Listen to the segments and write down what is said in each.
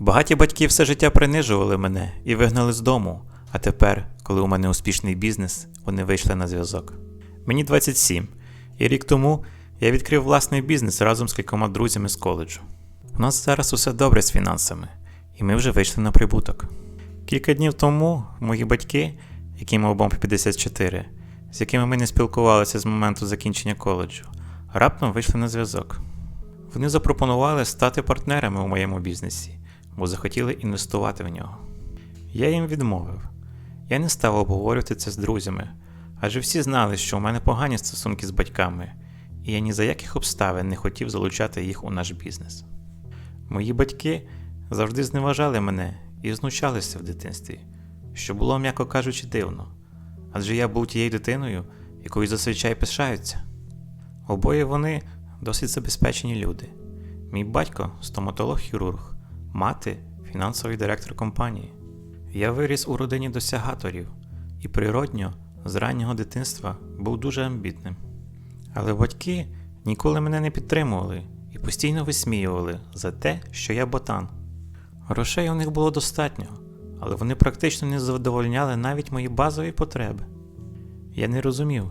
Багаті батьки все життя принижували мене і вигнали з дому, а тепер, коли у мене успішний бізнес, вони вийшли на зв'язок. Мені 27, і рік тому я відкрив власний бізнес разом з кількома друзями з коледжу. У нас зараз усе добре з фінансами, і ми вже вийшли на прибуток. Кілька днів тому мої батьки, яким обом 54, з якими ми не спілкувалися з моменту закінчення коледжу, раптом вийшли на зв'язок. Вони запропонували стати партнерами у моєму бізнесі, бо захотіли інвестувати в нього. Я їм відмовив. Я не став обговорювати це з друзями, адже всі знали, що у мене погані стосунки з батьками, і я ні за яких обставин не хотів залучати їх у наш бізнес. Мої батьки завжди зневажали мене і знущалися в дитинстві, що було, м'яко кажучи, дивно, адже я був тією дитиною, якою зазвичай пишаються. Обоє вони досить забезпечені люди. Мій батько стоматолог-хірург, мати фінансовий директор компанії. Я виріс у родині досягаторів і природньо з раннього дитинства був дуже амбітним. Але батьки ніколи мене не підтримували і постійно висміювали за те, що я ботан. Грошей у них було достатньо, але вони практично не задовольняли навіть мої базові потреби. Я не розумів,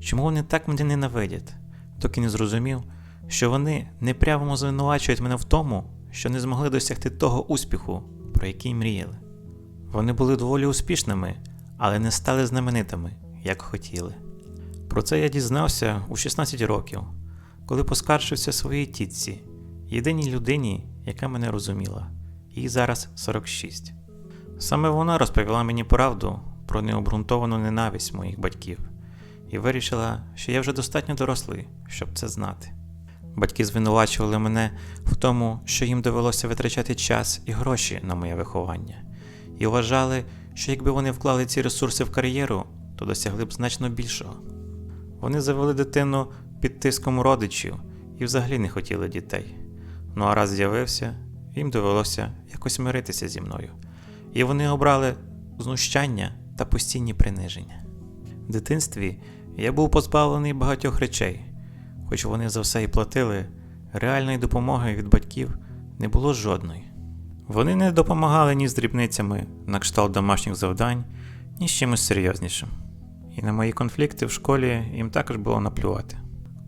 чому вони так мене ненавидять, доки не зрозумів, що вони непрямо звинувачують мене в тому, що не змогли досягти того успіху, про який мріяли. Вони були доволі успішними, але не стали знаменитими, як хотіли. Про це я дізнався у 16 років, коли поскаржився своїй тітці, єдиній людині, яка мене розуміла, їй зараз 46. Саме вона розповіла мені правду про необґрунтовану ненависть моїх батьків і вирішила, що я вже достатньо дорослий, щоб це знати. Батьки звинувачували мене в тому, що їм довелося витрачати час і гроші на моє виховання, і вважали, що якби вони вклали ці ресурси в кар'єру, то досягли б значно більшого. Вони завели дитину під тиском родичів і взагалі не хотіли дітей. Ну а раз з'явився, їм довелося якось миритися зі мною, і вони обрали знущання та постійні приниження. В дитинстві я був позбавлений багатьох речей, хоч вони за все і платили, реальної допомоги від батьків не було жодної. Вони не допомагали ні з дрібницями на кшталт домашніх завдань, ні з чимось серйознішим. І на мої конфлікти в школі їм також було наплювати.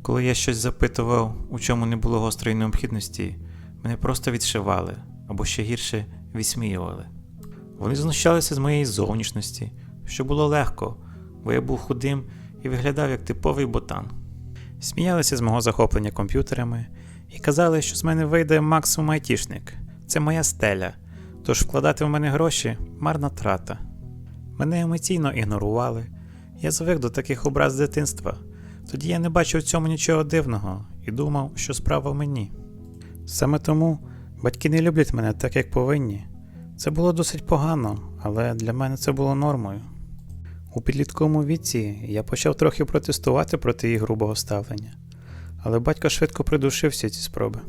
Коли я щось запитував, у чому не було гострої необхідності, мене просто відшивали або ще гірше відсміювали. Вони знущалися з моєї зовнішності, що було легко, бо я був худим і виглядав як типовий ботан. Сміялися з мого захоплення комп'ютерами і казали, що з мене вийде максимум айтішник. Це моя стеля, тож вкладати в мене гроші марна трата. Мене емоційно ігнорували. Я звик до таких образ з дитинства. Тоді я не бачив в цьому нічого дивного і думав, що справа в мені. Саме тому батьки не люблять мене так, як повинні. Це було досить погано, але для мене це було нормою. У підлітковому віці я почав трохи протестувати проти їх грубого ставлення, але батько швидко придушив всі ці спроби.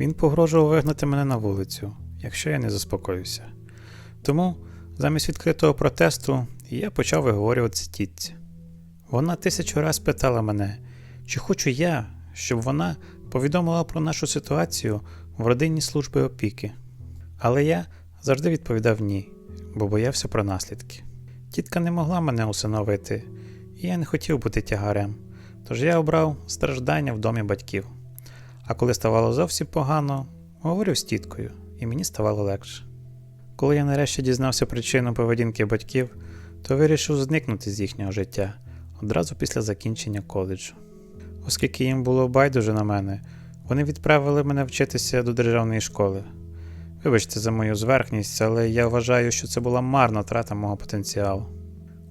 Він погрожував вигнати мене на вулицю, якщо я не заспокоюся. Тому, замість відкритого протесту, я почав виговорюватися тітці. Вона тисячу раз питала мене, чи хочу я, щоб вона повідомила про нашу ситуацію в родинній службі опіки. Але я завжди відповідав ні, бо боявся про наслідки. Тітка не могла мене усиновити, і я не хотів бути тягарем, тож я обрав страждання в домі батьків. А коли ставало зовсім погано, говорив з тіткою, і мені ставало легше. Коли я нарешті дізнався причину поведінки батьків, то вирішив зникнути з їхнього життя одразу після закінчення коледжу. Оскільки їм було байдуже на мене, вони відправили мене вчитися до державної школи. Вибачте за мою зверхність, але я вважаю, що це була марна трата мого потенціалу.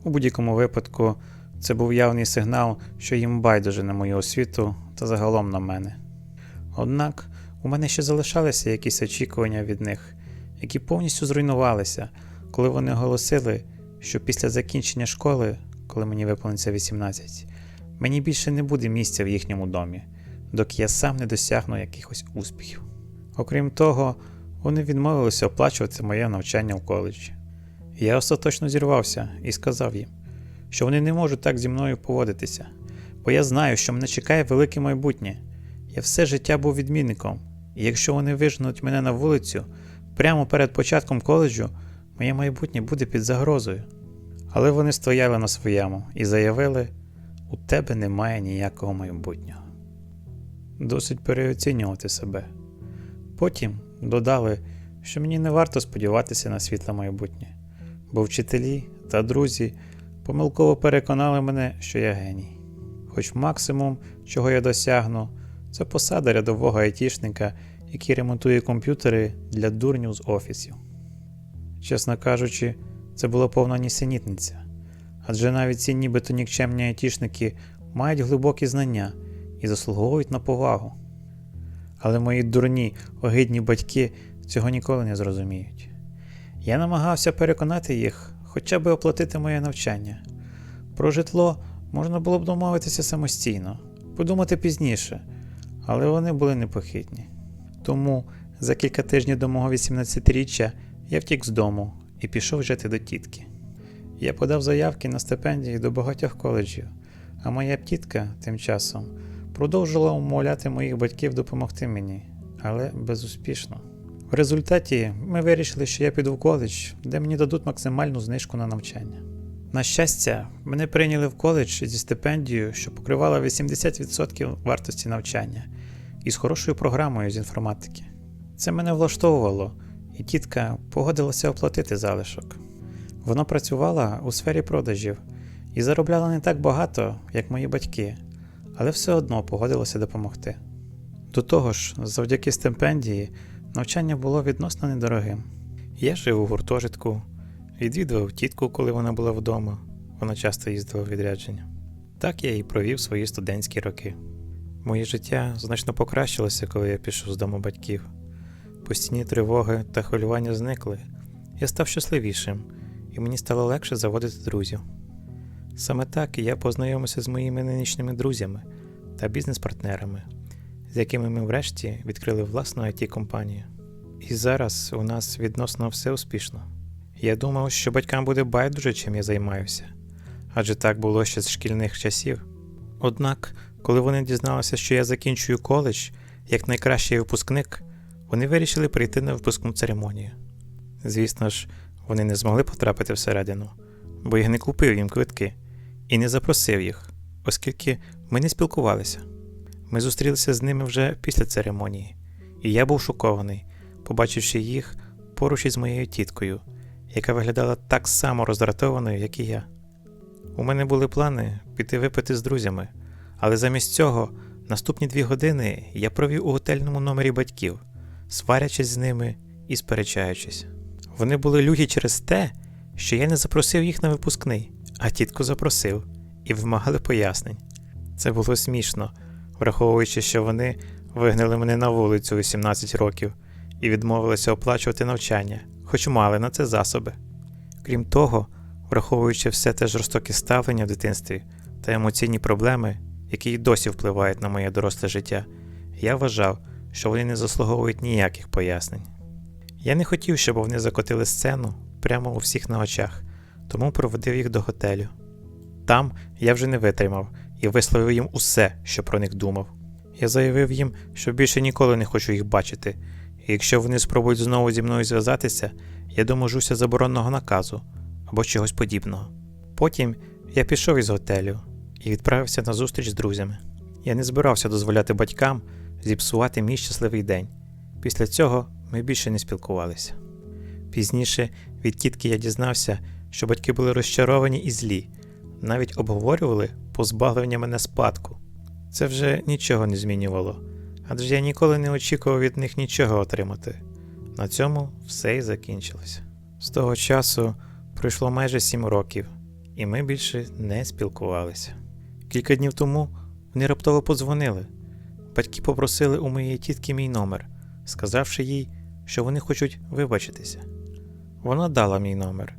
У будь-якому випадку, це був явний сигнал, що їм байдуже на мою освіту та загалом на мене. Однак у мене ще залишалися якісь очікування від них, які повністю зруйнувалися, коли вони оголосили, що після закінчення школи, коли мені виповниться 18, мені більше не буде місця в їхньому домі, доки я сам не досягну якихось успіхів. Окрім того, вони відмовилися оплачувати моє навчання в коледжі. Я остаточно зірвався і сказав їм, що вони не можуть так зі мною поводитися, бо я знаю, що мене чекає велике майбутнє. Я все життя був відмінником, і якщо вони виженуть мене на вулицю, прямо перед початком коледжу моє майбутнє буде під загрозою. Але вони стояли на своєму і заявили: у тебе немає ніякого майбутнього. Досить переоцінювати себе. Потім додали, що мені не варто сподіватися на світле майбутнє, бо вчителі та друзі помилково переконали мене, що я геній. Хоч максимум, чого я досягну, це посада рядового айтішника, який ремонтує комп'ютери для дурнів з офісів. Чесно кажучи, це була повна нісенітниця, адже навіть ці нібито нікчемні айтішники мають глибокі знання і заслуговують на повагу. Але мої дурні, огидні батьки цього ніколи не зрозуміють. Я намагався переконати їх хоча б оплатити моє навчання. Про житло можна було б домовитися самостійно, подумати пізніше, але вони були непохитні. Тому за кілька тижнів до мого 18-річчя я втік з дому і пішов жити до тітки. Я подав заявки на стипендії до багатьох коледжів, а моя тітка тим часом продовжувала умовляти моїх батьків допомогти мені, але безуспішно. В результаті ми вирішили, що я піду в коледж, де мені дадуть максимальну знижку на навчання. На щастя, мене прийняли в коледж зі стипендією, що покривала 80% вартості навчання, і з хорошою програмою з інформатики. Це мене влаштовувало, і тітка погодилася оплатити залишок. Вона працювала у сфері продажів і заробляла не так багато, як мої батьки, але все одно погодилася допомогти. До того ж, завдяки стипендії, навчання було відносно недорогим. Я жив у гуртожитку, відвідував тітку, коли вона була вдома, вона часто їздила в відрядження. Так я і провів свої студентські роки. Моє життя значно покращилося, коли я пішов з дому батьків. Постійні тривоги та хвилювання зникли. Я став щасливішим, і мені стало легше заводити друзів. Саме так я познайомився з моїми нинішніми друзями та бізнес-партнерами, з якими ми врешті відкрили власну it компанію І зараз у нас відносно все успішно. Я думав, що батькам буде байдуже, чим я займаюся, адже так було ще з шкільних часів. Однак, коли вони дізналися, що я закінчую коледж як найкращий випускник, вони вирішили прийти на випускну церемонію. Звісно ж, вони не змогли потрапити всередину, бо я не купив їм квитки і не запросив їх, оскільки ми не спілкувалися. Ми зустрілися з ними вже після церемонії, і я був шокований, побачивши їх поруч із моєю тіткою, яка виглядала так само роздратованою, як і я. У мене були плани піти випити з друзями, але замість цього наступні дві години я провів у готельному номері батьків, сварячись з ними і сперечаючись. Вони були люті через те, що я не запросив їх на випускний, а тітку запросив і вимагали пояснень. Це було смішно, враховуючи, що вони вигнали мене на вулицю у 17 років і відмовилися оплачувати навчання, хоч мали на це засоби. Крім того, враховуючи все те жорстоке ставлення в дитинстві та емоційні проблеми, які й досі впливають на моє доросле життя, я вважав, що вони не заслуговують ніяких пояснень. Я не хотів, щоб вони закотили сцену прямо у всіх на очах, тому проводив їх до готелю. Там я вже не витримав і висловив їм усе, що про них думав. Я заявив їм, що більше ніколи не хочу їх бачити, і якщо вони спробують знову зі мною зв'язатися, я доможуся заборонного наказу або чогось подібного. Потім я пішов із готелю і відправився на зустріч з друзями. Я не збирався дозволяти батькам зіпсувати мій щасливий день. Після цього ми більше не спілкувалися. Пізніше від тітки я дізнався, що батьки були розчаровані і злі, навіть обговорювали позбавлення мене спадку. Це вже нічого не змінювало, адже я ніколи не очікував від них нічого отримати. На цьому все і закінчилося. З того часу пройшло майже сім років, і ми більше не спілкувалися. Кілька днів тому вони раптово подзвонили. Батьки попросили у моєї тітки мій номер, сказавши їй, що вони хочуть вибачитися. Вона дала мій номер.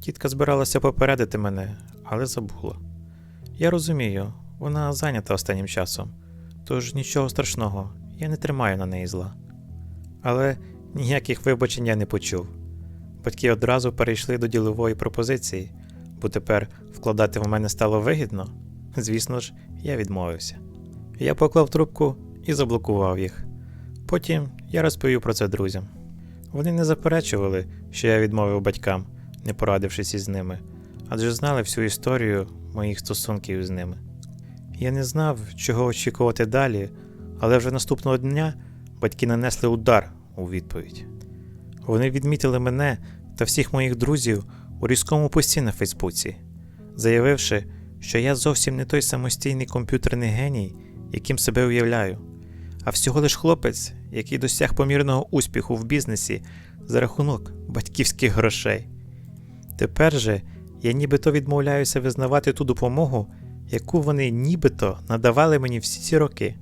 Тітка збиралася попередити мене, але забула. Я розумію, вона зайнята останнім часом, тож нічого страшного, я не тримаю на неї зла. Але ніяких вибачень я не почув. Батьки одразу перейшли до ділової пропозиції, бо тепер вкладати в мене стало вигідно. Звісно ж, я відмовився. Я поклав трубку і заблокував їх. Потім я розповів про це друзям. Вони не заперечували, що я відмовив батькам, не порадившись із ними, адже знали всю історію моїх стосунків з ними. Я не знав, чого очікувати далі, але вже наступного дня батьки нанесли удар у відповідь. Вони відмітили мене та всіх моїх друзів у різкому пості на Фейсбуці, заявивши, що я зовсім не той самостійний комп'ютерний геній, яким себе уявляю, а всього лиш хлопець, який досяг помірного успіху в бізнесі за рахунок батьківських грошей. Тепер же я нібито відмовляюся визнавати ту допомогу, яку вони нібито надавали мені всі ці роки.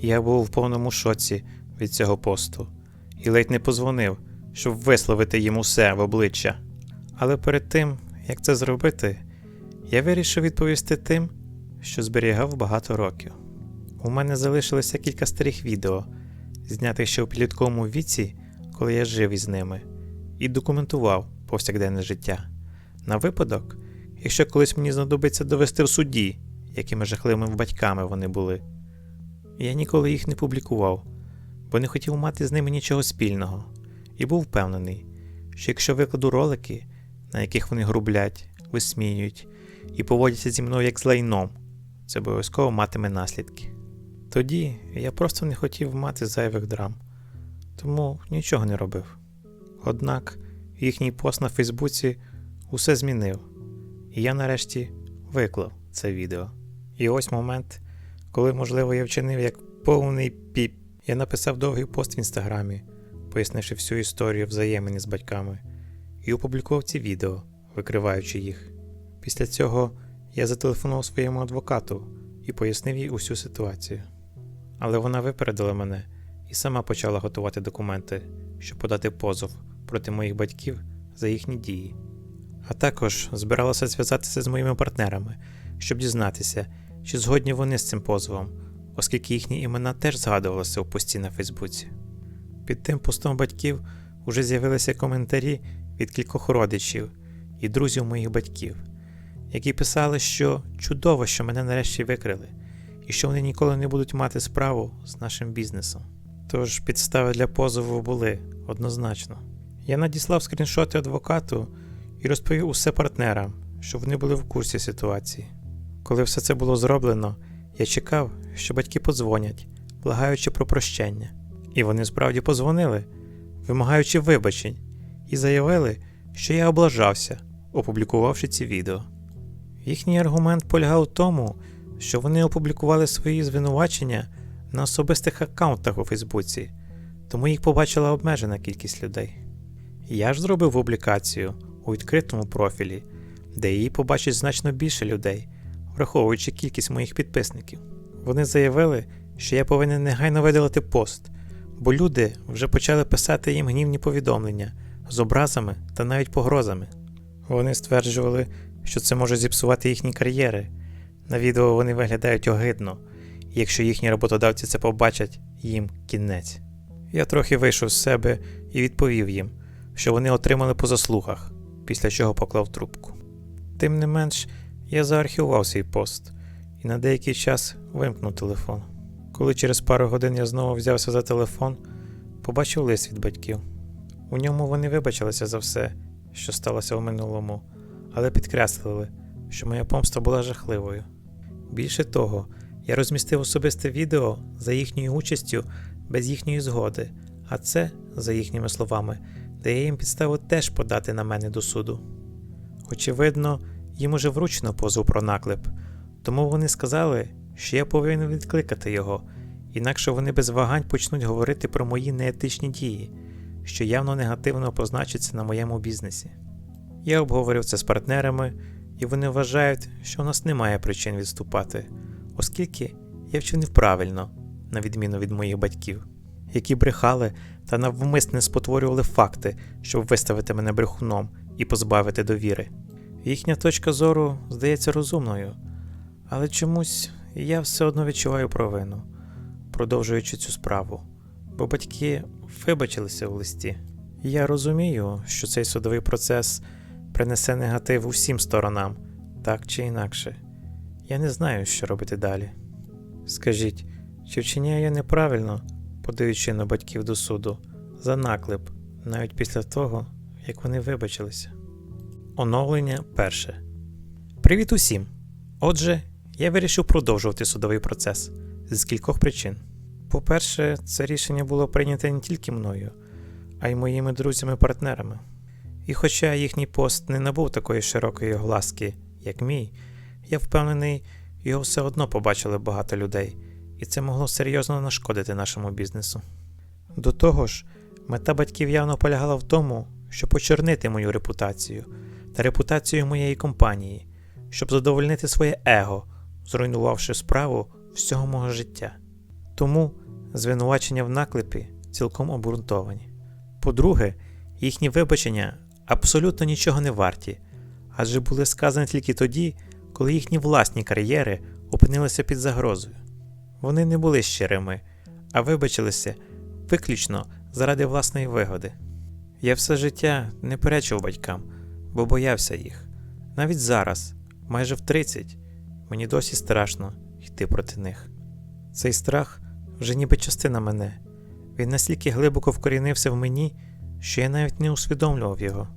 Я був в повному шоці від цього посту і ледь не позвонив, щоб висловити їм усе в обличчя. Але перед тим, як це зробити, я вирішив відповісти тим, що зберігав багато років. У мене залишилося кілька старих відео, знятих ще у підлітковому віці, коли я жив із ними, і документував повсякденне життя. На випадок, якщо колись мені знадобиться довести в суді, якими жахливими батьками вони були. Я ніколи їх не публікував, бо не хотів мати з ними нічого спільного, і був впевнений, що якщо викладу ролики, на яких вони грублять, висміюють і поводяться зі мною як з лайном, це обов'язково матиме наслідки. Тоді я просто не хотів мати зайвих драм, тому нічого не робив. Однак їхній пост на Фейсбуці усе змінив, і я нарешті виклав це відео. І ось момент, коли, можливо, я вчинив як повний піп. Я написав довгий пост в інстаграмі, пояснивши всю історію взаємини з батьками, і опублікував ці відео, викриваючи їх. Після цього я зателефонував своєму адвокату і пояснив їй усю ситуацію. Але вона випередила мене і сама почала готувати документи, щоб подати позов проти моїх батьків за їхні дії. А також збиралася зв'язатися з моїми партнерами, щоб дізнатися, чи згодні вони з цим позовом, оскільки їхні імена теж згадувалися у пості на Фейсбуці. Під тим постом батьків уже з'явилися коментарі від кількох родичів і друзів моїх батьків, які писали, що чудово, що мене нарешті викрили, і що вони ніколи не будуть мати справу з нашим бізнесом. Тож підстави для позову були однозначно. Я надіслав скріншоти адвокату і розповів усе партнерам, щоб вони були в курсі ситуації. Коли все це було зроблено, я чекав, що батьки подзвонять, благаючи про прощення. І вони справді подзвонили, вимагаючи вибачень, і заявили, що я облажався, опублікувавши ці відео. Їхній аргумент полягав в тому, що вони опублікували свої звинувачення на особистих аккаунтах у Фейсбуці, тому їх побачила обмежена кількість людей. Я ж зробив публікацію у відкритому профілі, де її побачить значно більше людей, враховуючи кількість моїх підписників. Вони заявили, що я повинен негайно видалити пост, бо люди вже почали писати їм гнівні повідомлення з образами та навіть погрозами. Вони стверджували, що це може зіпсувати їхні кар'єри. На відео вони виглядають огидно, якщо їхні роботодавці це побачать, їм кінець. Я трохи вийшов з себе і відповів їм, що вони отримали по заслугах, після чого поклав трубку. Тим не менш, я заархівував свій пост і на деякий час вимкнув телефон. Коли через пару годин я знову взявся за телефон, побачив лист від батьків. У ньому вони вибачилися за все, що сталося у минулому, але підкреслили, що моя помста була жахливою. Більше того, я розмістив особисте відео за їхньою участю без їхньої згоди, а це, за їхніми словами, дає їм підставу теж подати на мене до суду. Очевидно, їм уже вручено позов про наклеп, тому вони сказали, що я повинен відкликати його, інакше вони без вагань почнуть говорити про мої неетичні дії, що явно негативно позначаться на моєму бізнесі. Я обговорив це з партнерами, і вони вважають, що у нас немає причин відступати, оскільки я вчинив правильно, на відміну від моїх батьків, які брехали та навмисне спотворювали факти, щоб виставити мене брехуном і позбавити довіри. Їхня точка зору здається розумною, але чомусь я все одно відчуваю провину, продовжуючи цю справу, бо батьки вибачилися в листі. Я розумію, що цей судовий процес принесе негатив усім сторонам, так чи інакше. Я не знаю, що робити далі. Скажіть, чи вчиняю я неправильно, подаючи на батьків до суду, за наклеп навіть після того, як вони вибачилися. Оновлення перше. Привіт усім! Отже, я вирішив продовжувати судовий процес з кількох причин. По-перше, це рішення було прийнято не тільки мною, а й моїми друзями-партнерами. І хоча їхній пост не набув такої широкої огласки, як мій, я впевнений, його все одно побачили багато людей, і це могло серйозно нашкодити нашому бізнесу. До того ж, мета батьків явно полягала в тому, щоб почорнити мою репутацію та репутацію моєї компанії, щоб задовольнити своє его, зруйнувавши справу всього мого життя. Тому звинувачення в наклепі цілком обґрунтовані. По-друге, їхні вибачення абсолютно нічого не варті, адже були сказані тільки тоді, коли їхні власні кар'єри опинилися під загрозою. Вони не були щирими, а вибачилися виключно заради власної вигоди. Я все життя не перечив батькам, бо боявся їх. Навіть зараз, майже в 30, мені досі страшно йти проти них. Цей страх вже ніби частина мене. Він настільки глибоко вкорінився в мені, що я навіть не усвідомлював його.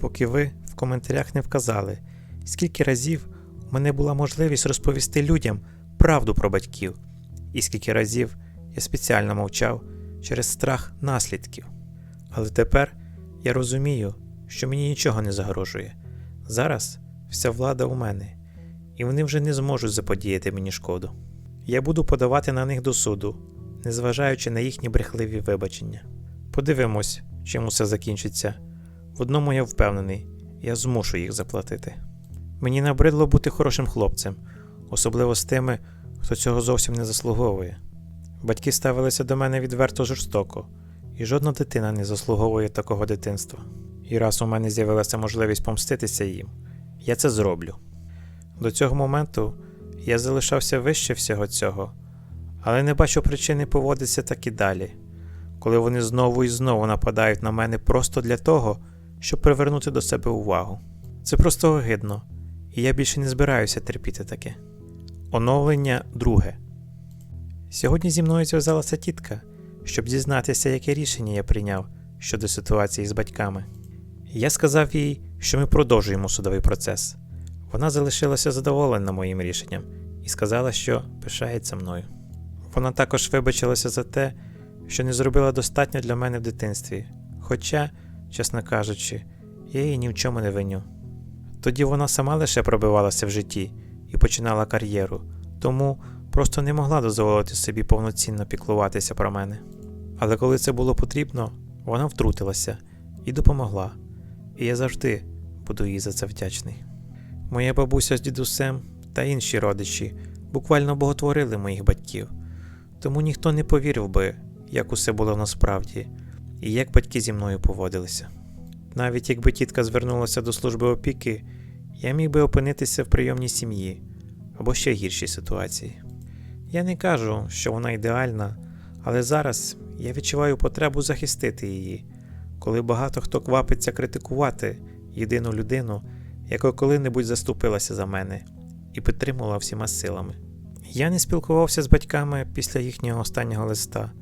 Поки ви в коментарях не вказали, скільки разів у мене була можливість розповісти людям правду про батьків, і скільки разів я спеціально мовчав через страх наслідків. Але тепер я розумію, що мені нічого не загрожує. Зараз вся влада у мене, і вони вже не зможуть заподіяти мені шкоду. Я буду подавати на них до суду, незважаючи на їхні брехливі вибачення. Подивимось, чим усе закінчиться. В одному я впевнений, я змушу їх заплатити. Мені набридло бути хорошим хлопцем, особливо з тими, хто цього зовсім не заслуговує. Батьки ставилися до мене відверто жорстоко, і жодна дитина не заслуговує такого дитинства. І раз у мене з'явилася можливість помститися їм, я це зроблю. До цього моменту я залишався вище всього цього, але не бачу причини поводитися так і далі, коли вони знову і знову нападають на мене просто для того, щоб привернути до себе увагу. Це просто огидно, і я більше не збираюся терпіти таке. Оновлення друге. Сьогодні зі мною зв'язалася тітка, щоб дізнатися, яке рішення я прийняв щодо ситуації з батьками. Я сказав їй, що ми продовжуємо судовий процес. Вона залишилася задоволена моїм рішенням і сказала, що пишається мною. Вона також вибачилася за те, що не зробила достатньо для мене в дитинстві, хоча, чесно кажучи, я її ні в чому не виню. Тоді вона сама лише пробивалася в житті і починала кар'єру, тому просто не могла дозволити собі повноцінно піклуватися про мене. Але коли це було потрібно, вона втрутилася і допомогла, і я завжди буду їй за це вдячний. Моя бабуся з дідусем та інші родичі буквально боготворили моїх батьків, тому ніхто не повірив би, як усе було насправді, і як батьки зі мною поводилися. Навіть якби тітка звернулася до служби опіки, я міг би опинитися в прийомній сім'ї або ще гіршій ситуації. Я не кажу, що вона ідеальна, але зараз я відчуваю потребу захистити її, коли багато хто квапиться критикувати єдину людину, яка коли-небудь заступилася за мене і підтримувала всіма силами. Я не спілкувався з батьками після їхнього останнього листа,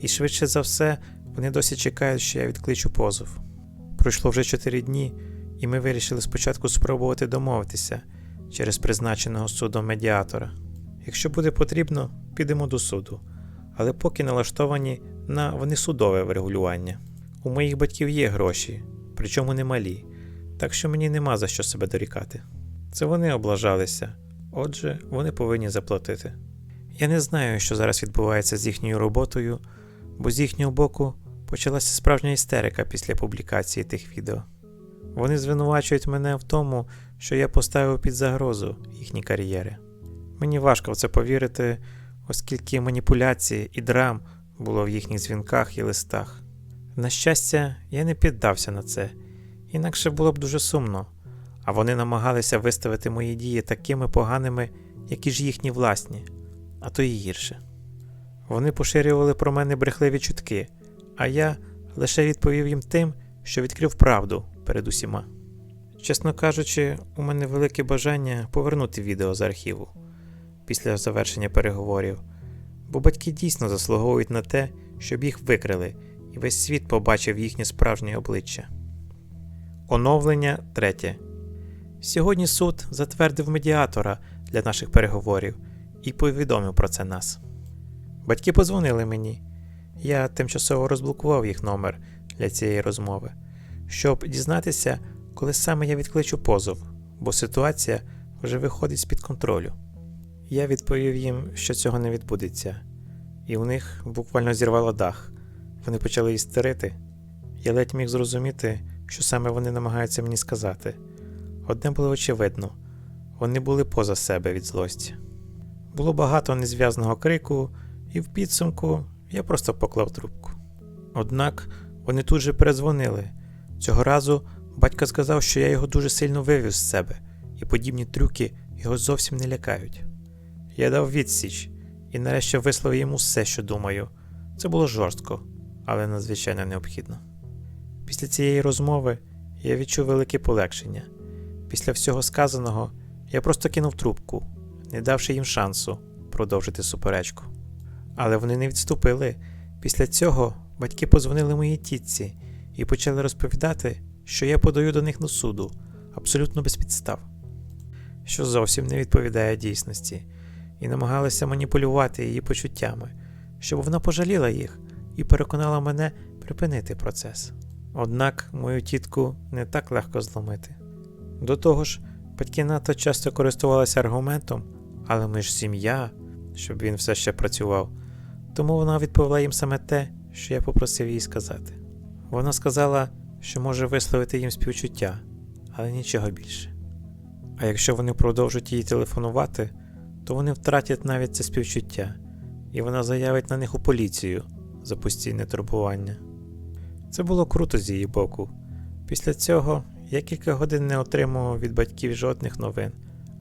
і швидше за все вони досі чекають, що я відкличу позов. Пройшло вже 4 дні, і ми вирішили спочатку спробувати домовитися через призначеного судом медіатора. Якщо буде потрібно, підемо до суду, але поки налаштовані на внесудове врегулювання. У моїх батьків є гроші, причому немалі, так що мені нема за що себе дорікати. Це вони облажалися, отже, вони повинні заплатити. Я не знаю, що зараз відбувається з їхньою роботою, бо з їхнього боку почалася справжня істерика після публікації тих відео. Вони звинувачують мене в тому, що я поставив під загрозу їхні кар'єри. Мені важко в це повірити, оскільки маніпуляції і драм було в їхніх дзвінках і листах. На щастя, я не піддався на це, інакше було б дуже сумно, а вони намагалися виставити мої дії такими поганими, як і ж їхні власні, а то й гірше. Вони поширювали про мене брехливі чутки, а я лише відповів їм тим, що відкрив правду перед усіма. Чесно кажучи, у мене велике бажання повернути відео з архіву після завершення переговорів, бо батьки дійсно заслуговують на те, щоб їх викрили і весь світ побачив їхнє справжнє обличчя. Оновлення третє. Сьогодні суд затвердив медіатора для наших переговорів і повідомив про це нас. Батьки подзвонили мені. Я тимчасово розблокував їх номер для цієї розмови, щоб дізнатися, коли саме я відкличу позов, бо ситуація вже виходить з-під контролю. Я відповів їм, що цього не відбудеться, і у них буквально зірвало дах. Вони почали істерити. Я ледь міг зрозуміти, що саме вони намагаються мені сказати. Одне було очевидно вони були поза себе від злості. Було багато незв'язного крику, і в підсумку я просто поклав трубку. Однак вони тут же перезвонили. Цього разу батько сказав, що я його дуже сильно вивів з себе, і подібні трюки його зовсім не лякають. Я дав відсіч і нарешті висловив йому все, що думаю. Це було жорстко, але надзвичайно необхідно. Після цієї розмови я відчув велике полегшення. Після всього сказаного я просто кинув трубку, не давши їм шансу продовжити суперечку. Але вони не відступили. Після цього батьки подзвонили моїй тітці і почали розповідати, що я подаю до них на суду, абсолютно без підстав, що зовсім не відповідає дійсності, і намагалися маніпулювати її почуттями, щоб вона пожаліла їх і переконала мене припинити процес. Однак мою тітку не так легко зломити. До того ж, батьки надто часто користувалися аргументом, але ми ж сім'я, щоб він все ще працював. Тому вона відповіла їм саме те, що я попросив їй сказати. Вона сказала, що може висловити їм співчуття, але нічого більше. А якщо вони продовжать їй телефонувати, то вони втратять навіть це співчуття, і вона заявить на них у поліцію за постійне турбування. Це було круто з її боку. Після цього я кілька годин не отримував від батьків жодних новин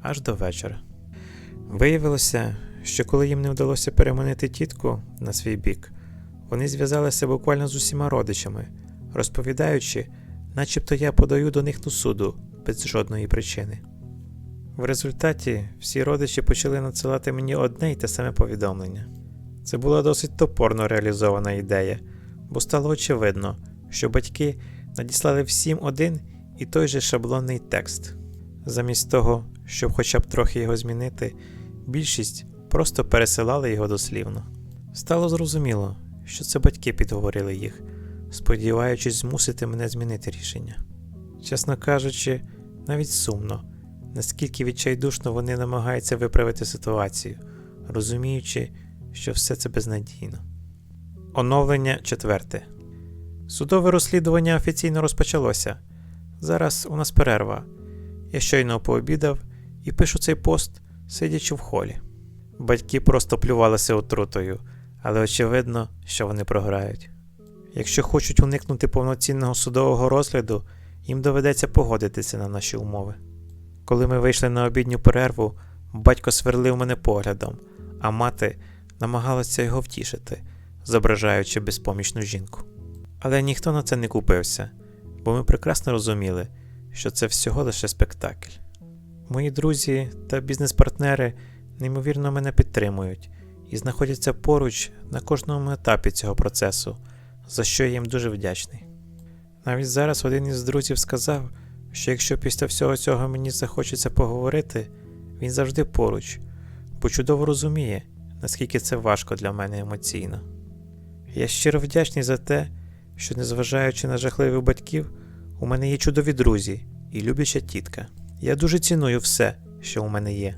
аж до вечора. Виявилося, що коли їм не вдалося переманити тітку на свій бік, вони зв'язалися буквально з усіма родичами, розповідаючи, начебто я подаю до них до суду без жодної причини. В результаті всі родичі почали надсилати мені одне й те саме повідомлення. Це була досить топорно реалізована ідея, бо стало очевидно, що батьки надіслали всім один і той же шаблонний текст. Замість того, щоб хоча б трохи його змінити, більшість просто пересилали його дослівно. Стало зрозуміло, що це батьки підговорили їх, сподіваючись змусити мене змінити рішення. Чесно кажучи, навіть сумно, наскільки відчайдушно вони намагаються виправити ситуацію, розуміючи, що все це безнадійно. Оновлення четверте. Судове розслідування офіційно розпочалося. Зараз у нас перерва. Я щойно пообідав і пишу цей пост, сидячи в холі. Батьки просто плювалися отрутою, але очевидно, що вони програють. Якщо хочуть уникнути повноцінного судового розгляду, їм доведеться погодитися на наші умови. Коли ми вийшли на обідню перерву, батько сверлив мене поглядом, а мати намагалася його втішити, зображаючи безпомічну жінку. Але ніхто на це не купився, бо ми прекрасно розуміли, що це всього лише спектакль. Мої друзі та бізнес-партнери неймовірно мене підтримують і знаходяться поруч на кожному етапі цього процесу, за що я їм дуже вдячний. Навіть зараз один із друзів сказав, що якщо після всього цього мені захочеться поговорити, він завжди поруч, бо чудово розуміє, наскільки це важко для мене емоційно. Я щиро вдячний за те, що, незважаючи на жахливих батьків, у мене є чудові друзі і любляча тітка. Я дуже ціную все, що у мене є.